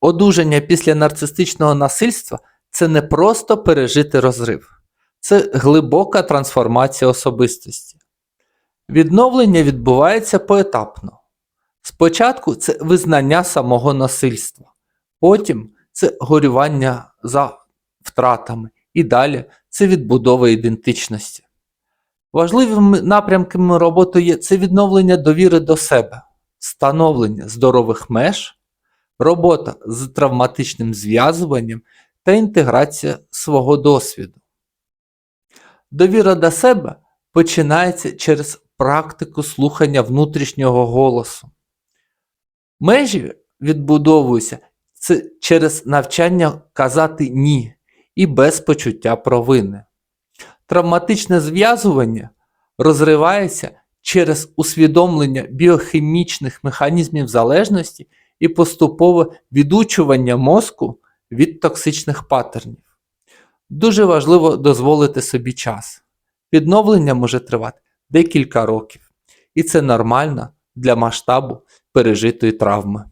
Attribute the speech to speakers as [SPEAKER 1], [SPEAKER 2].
[SPEAKER 1] Одужання після нарцистичного насильства це не просто пережити розрив, це глибока трансформація особистості. Відновлення відбувається поетапно. Спочатку це визнання самого насильства, потім це горювання за втратами, і далі це відбудова ідентичності. Важливими напрямками роботи є це відновлення довіри до себе, становлення здорових меж, робота з травматичним зв'язуванням та інтеграція свого досвіду. Довіра до себе починається через практику слухання внутрішнього голосу. Межі відбудовуються через навчання казати ні і без почуття провини. Травматичне зв'язування розривається через усвідомлення біохімічних механізмів залежності і поступове відучування мозку від токсичних паттернів. Дуже важливо дозволити собі час. Відновлення може тривати декілька років, і це нормально для масштабу пережитої травми.